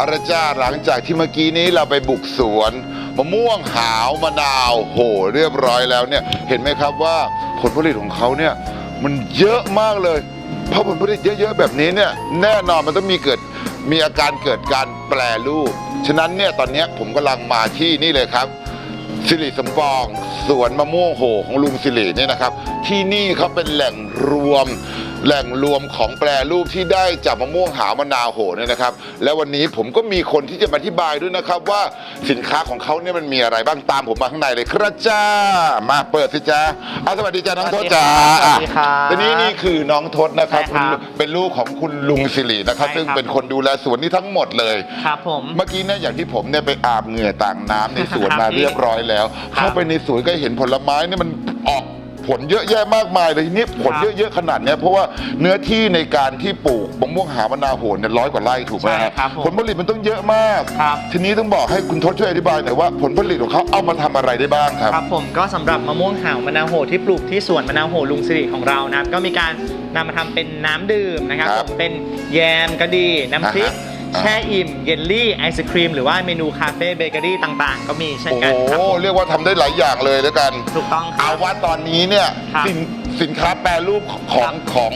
อาราจ้าหลังจากที่เมื่อกี้นี้เราไปบุกสวนมะม่วงหาวมะนาวโหเรียบร้อยแล้วเนี่ยเห็นไหมครับว่าผลผลิตของเขาเนี่ยมันเยอะมากเลยเพราะผลผลิตเยอะๆแบบนี้เนี่ยแน่นอนมันต้องมีเกิดมีอาการเกิดการแปรรูป ฉะนั้นเนี่ยตอนเนี้ยผมกำลังมาที่นี่เลยครับ สิริสมปองสวนมะม่วงโหของลุงสิริเนี่ยนะครับ ที่นี่เขาเป็นแหล่งรวม แหล่งรวมของแปรรูปที่ได้จากมะม่วงหาวมะนาวโหเนี่ยนะครับ และวันนี้ผมก็มีคนที่จะมาอธิบายด้วยนะครับ ว่าสินค้าของเขาเนี่ยมันมีอะไรบ้างตามผมมาข้างในเลยครับจ้ามาเปิดสิจ้าเอาสวัสดีจ้าน้องทศจ้าสวัสดีครับทีนี้นี่คือน้องทศนะครับใช่ครับคุณเป็นลูกของคุณลุงสิรินะครับ ใช่ครับ ซึ่งเป็นคนดูแลสวนนี้ทั้งหมดเลย ครับผม เมื่อกี้เนี่ยอย่างที่ผมเนี่ยไปอาบเหงื่อต่างน้ำในสวนครับมาพี่เรียบร้อยแล้ว ครับเข้าไปในสวนก็เห็นผลไม้เนี่ยมันออก ผลเยอะแยะมากมายเลยทีนี้ผลครับเยอะๆขนาดเนี้ยเพราะว่าเนื้อที่ในการที่ปลูกมะม่วงหาวมะนาวโหนเนี่ยร้อยกว่าไร่ถูกไหมใช่ฮะครับผมผลผลิตมันต้องเยอะมาก ครับ ทีนี้ต้องบอกให้คุณทศช่วยอธิบายหน่อยว่าผลผลิตของเขาเอามาทำอะไรได้บ้างครับ ครับผมก็สำหรับมะม่วงหาวมะนาวโหที่ปลูกที่สวนมะนาวโหลุงสิริของเรานะครับก็มีการนำมาทำเป็นน้ำดื่มนะครับคผรับมเป็นแยมก็ดีน้ำพริก อ่าฮะ แช่อิ่มเยลลี่ไอศครีมหรือว่าเมนูคาเฟ่เบเกอรี่ต่างๆ ก็มีเช่นโอ้โหกันครับผมเรียกว่าทำได้หลายอย่างเลยแล้วกัน ถูกต้องครัเอาบ ว่าตอนนี้เนี่ยครับสินสินค้าแปรรูปของครับของ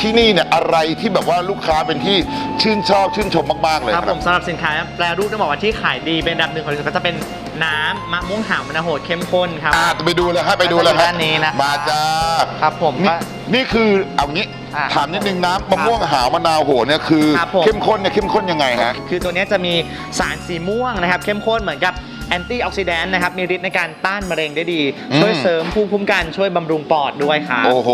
ที่นี่เนี่ยอะไรที่แบบว่าลูกค้าเป็นที่ชื่นชอบชื่นชมมาก ๆ เลยคครัรับบผมสำหรับสินค้าแปรรูปต้องบอกว่าที่ขายดีเป็นอันดับหนึ่งของที่สุดก็จะเป็นน้ำมะม่วงหาวมะนาวโหดเข้มข้นครับ อ่าไปดูเลยฮะไปดูเลยฮะด้านนี้นะครับมาจ้าครับผมนี่ก็ นี่คือเอางี้ อะถามนิดนึงน้ำมะม่วงหาวมะนาวโหเนี่ยคือครับผม เข้มข้นเนี่ยเข้มข้นยังไงฮะ คือตัวเนี้ยจะมีสารสีม่วงนะครับ เข้มข้นเหมือนกับแอนตี้ออกซิแดนต์นะครับ มีฤทธิ์ในการต้านมะเร็งได้ดี อืม ช่วยเสริมภูมิคุ้มกันช่วยบำรุงปอดด้วยครับ โอ้โห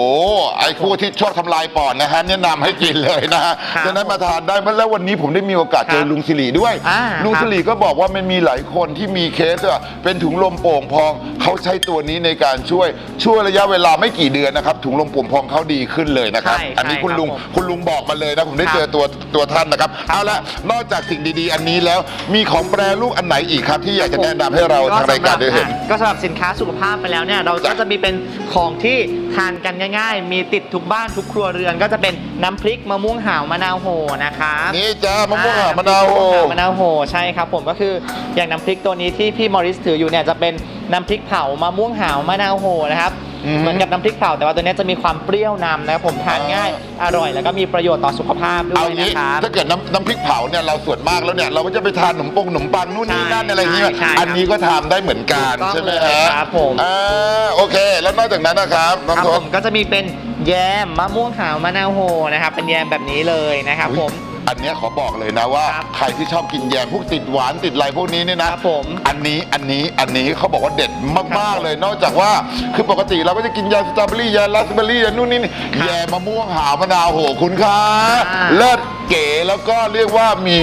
ไอ้ผู้ที่ชอบทำลายปอดนะฮะแนะนำให้กินเลยนะฮะครับฉะนั้นมาทานได้แล้ววันนี้ผมได้มีโอกาสเจอครับลุงสิริด้วย อ่าลุงครับสิริก็บอกว่ามันมีหลายคนที่มีเคสอะเป็นถุงลมโป่งพอง เขาใช้ตัวนี้ในการช่วยช่วยระยะเวลาไม่กี่เดือนนะครับถุงลมโป่งพองเขาดีขึ้นเลยนะครับ ใช่อันนี้คุณใช่ลุงครับผม คุณลุงบอกมาเลยนะผมได้ครับเจอตัวตัวท่านนะครับ เอาละนอกจากสิ่งดีๆ อันนี้แล้วมีของแปรรูปอันไหนอีกครับ ที่อยากจะแนะนำให้เราทางรายการได้เห็น อะก็สำหรับสินค้าสุขภาพไปแล้วเนี่ยเราก็จ้ะจะมีเป็นของที่ทานกันง่าย ๆ มีติดทุกบ้านทุกครัวเรือน ก็จะเป็นน้ำพริกมะม่วงหาวมะนาวโหนะครับนี่จ้ามะม่วงหาวมะนาวโห อ่น้ำพริกมะม่วงหาวมะนาวโหใช่ครับผมก็คืออย่างน้ำพริกตัวนี้ที่พี่มอริสถืออยู่เนี่ยจะเป็นน้ำพริกเผามะม่วงหาวมะนาวโหนะครับอืม เหมือนกับน้ำพริกเผาแต่ว่าตัวเนี้ยจะมีความเปรี้ยวนำนะครับผมทานง่ายอร่อย แล้วก็มีประโยชน์ต่อสุขภาพด้เอาวยงี้นะครับ ถ้าเกิดน้ำน้ำพริกเผาเนี่ยเราส่วนมากแล้วเนี่ยเราก็จะไปทานขนมปงขนมปังนู่นนี่นั่นใช่อะไรอย่างเงี้ยใช่ใช่อันนี้ก็ทำได้เหมือนกันถูกต้องใช่ไหมเลยฮะครับผม อ่าโอเค แล้วนอกจากนั้นนะครับน้องครับทผศ มก็จะมีเป็นแยมมะม่วงหาวมะนาวโหนะครับเป็นแยมแบบนี้เลยนะครับอุ๊ย ผม อันเนี้ยขอบอกเลยนะว่า ครับใครที่ชอบกินแยมพวกติดหวานติดอะไรพวกนี้เนี่ยนะครับผมอันนี้อันนี้อันนี้เขาบอกว่าเด็ดครัมากบๆเลย นอกจากว่าคือปกติเราก็จะกินยาสตรอเบอรี่ยาราสเบอรี่ยานู่นนี่นี่ครับแยมมะม่วงหาวมะนาวโหคุณคะอ่า เลิศเก๋แล้วก็เรียกว่ามี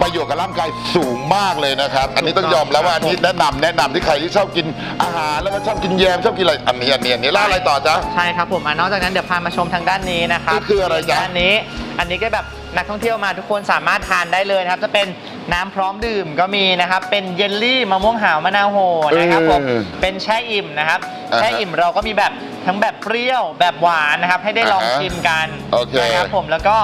ประโยชน์กับร่างกายสูงมากเลยนะครับ อันนี้ต้องยอมแล้วว่าอันนี้แนะนำแนะนำที่ใครที่ชอบกินอาหารแล้วก็ชอบกินแยมชอบกินอะไรอันนี้อันนี้อันนี้แล้วอะไรต่อจ๊ะ ใช่ครับผมอะนอกจากนั้นเดี๋ยวพามาชมทางด้านนี้นะครับนี่คืออะไรจ๊ะ ด้านนี้ อันนี้ก็แบบ นักท่องเที่ยวมาทุกคนสามารถทานได้เลยนะครับ จะเป็นน้ำพร้อมดื่มก็มีนะครับ เป็นเยลลี่มะม่วงหาวมะนาวโหนะครับผมเออเป็นแช่อิ่มนะครับ อ่าฮะแช่อิ่มเราก็มีแบบทั้งแบบเปรี้ยวแบบหวานนะครับ ให้ได้ลองอ่าฮะชิมกันโอเค นะครับผมแล้วก็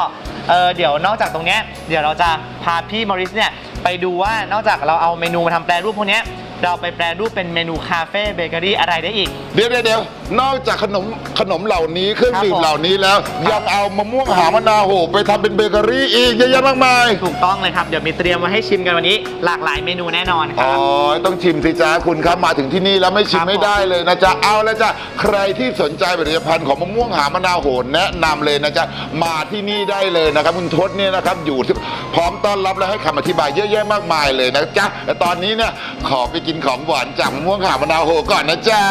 เออเดี๋ยวนอกจากตรงเนี้ยเดี๋ยวเราจะพาพี่มอริสเนี่ยไปดูว่านอกจากเราเอาเมนูมาทำแปรรูปพวกเนี้ย เราไปแปรรูปเป็นเมนูคาเฟ่เบเกอรี่อะไรได้อีก เดี๋ยวเดี๋ยวเดี๋ยวนอกจากขนมขนมเหล่านี้เครื่องครับดื่มผมเหล่านี้แล้ว ยังเอามะม่วงหาวมะนาวโหไปทำเป็นเบเกอรี่อีกเยอะแยะมากมายถูกต้องเลยครับ เดี๋ยวมีเตรียมมาให้ชิมกันวันนี้ หลากหลายเมนูแน่นอนคอ๋รัอบ ต้องชิมสิจ้าคุณครับมาถึงที่นี่แล้วไม่ชิมครับ ไม่ได้เลยนะจ๊ะเอาแล้วจ้ะใครที่สนใจผลิตภัณฑ์ของมะม่วงหามะนาวโหนแนะนำเลยนะจ๊ะมาที่นี่ได้เลยนะครับคุณทศเนี่ยนะครับอยู่ที่พร้อมต้อนรับและให้คำอธิบายเยอะแยะมากมายเลยนะจ๊ะแต่ตอนนี้เนี่ยขอไปกินกินของหวานจากมะม่วงหาวมะนาวโหก่อนนะจ๊ะ